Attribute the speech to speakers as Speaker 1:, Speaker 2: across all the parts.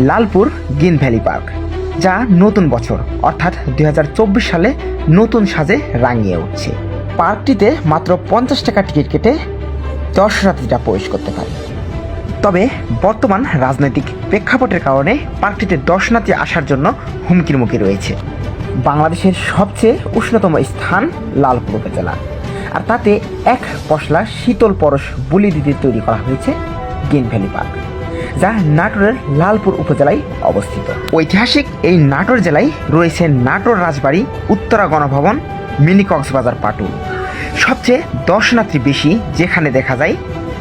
Speaker 1: Lalpur green valley park, যা নতুন বছর, অর্থাৎ দু হাজার চব্বিশ সালে নতুন সাজে রাঙিয়ে উঠছে। পার্কটিতে মাত্র পঞ্চাশ টাকা টিকিট কেটে দর্শনার্থীরা প্রবেশ করতে পারে। তবে বর্তমান রাজনৈতিক প্রেক্ষাপটের কারণে পার্কটিতে দর্শনার্থী আসার জন্য হুমকির মুখে রয়েছে। বাংলাদেশের সবচেয়ে উষ্ণতম স্থান লালপুর উপজেলা। আর তাতে এক পশলা শীতল পরশ বুলি দিতে তৈরি করা হয়েছে গ্রিন ভ্যালি পার্ক। যা নাটোরের লালপুর উপজেলায় অবস্থিত। ঐতিহাসিক এই নাটোর জেলায় রয়েছে নাটোর রাজবাড়ি, উত্তরা গণভবন, মিনি কক্সবাজার পাটুল সবচেয়ে দর্শনার্থী বেশি যেখানে দেখা যায়,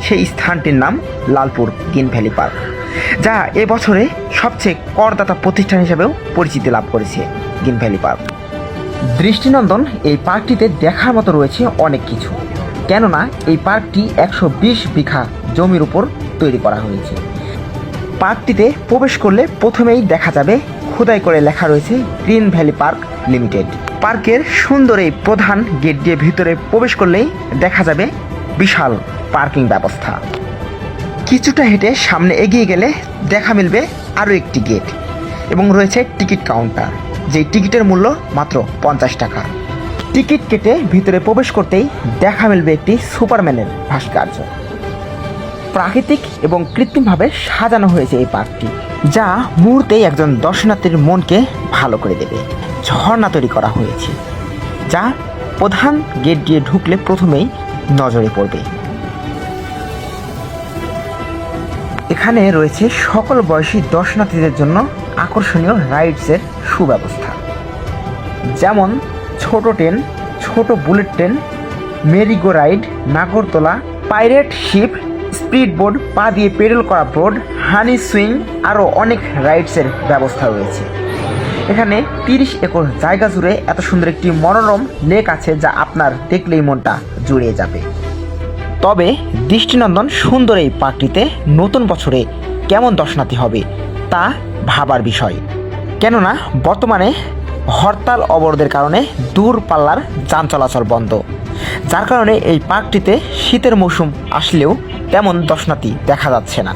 Speaker 1: সেই স্থানটির নাম লালপুর গ্রিন ভ্যালি পার্ক, যা এবছরে সবচেয়ে করদাতা প্রতিষ্ঠান হিসেবেও পরিচিতি লাভ করেছে গ্রিন ভ্যালি পার্ক। দৃষ্টিনন্দন, এই পার্কটিতে দেখার মতো রয়েছে অনেক কিছু, কেননা এই পার্কটি একশো বিশ বিঘা জমির উপর তৈরি করা হয়েছে। পার্কটিতে প্রবেশ করলে প্রথমেই দেখা যাবে, খোদাই করে লেখা রয়েছে গ্রিন ভ্যালি পার্ক লিমিটেড। পার্কের সুন্দর এই প্রধান গেট দিয়ে ভিতরে প্রবেশ করলেই দেখা যাবে বিশাল পার্কিং ব্যবস্থা। কিছুটা হেঁটে সামনে এগিয়ে গেলে দেখা মিলবে আরও একটি গেট এবং রয়েছে টিকিট কাউন্টার, যেই টিকিটের মূল্য মাত্র পঞ্চাশ টাকা। টিকিট কেটে ভিতরে প্রবেশ করতেই দেখা মিলবে একটি সুপারম্যানের ভাস্কর্য। প্রাকৃতিক এবং কৃত্রিমভাবে সাজানো হয়েছে এই পার্কটি, যা মুহূর্তেই একজন দর্শনার্থীর মনকে ভালো করে দেবে। ঝর্ণা তৈরি করা হয়েছে, যা প্রধান গেট দিয়ে ঢুকলে প্রথমেই নজরে পড়বে। এখানে রয়েছে সকল বয়সী দর্শনার্থীদের জন্য আকর্ষণীয় রাইডসের সুব্যবস্থা। যেমন ছোট ট্রেন, ছোট bullet train, merry go ride, নাগরতলা, পাইরেট শিপ স্পিড বোর্ড পা দিয়ে পেডেল করা বোর্ড হানি সুইং আরও অনেক রাইডসের ব্যবস্থা রয়েছে। এখানে তিরিশ একর জায়গা জুড়ে এত সুন্দর একটি মনোরম লেক আছে যা আপনার দেখলেই মনটা জুড়িয়ে যাবে। তবে দৃষ্টিনন্দন সুন্দর এই পার্কটিতে নতুন বছরে কেমন দর্শনার্থী হবে তা ভাবার বিষয়। কেননা বর্তমানে হরতাল অবরোধের কারণে দূরপাল্লার যান চলাচল বন্ধ। যার কারণে এই পার্কটিতে শীতের মৌসুম আসলেও তেমন দশনাতি দেখা যাচ্ছে না।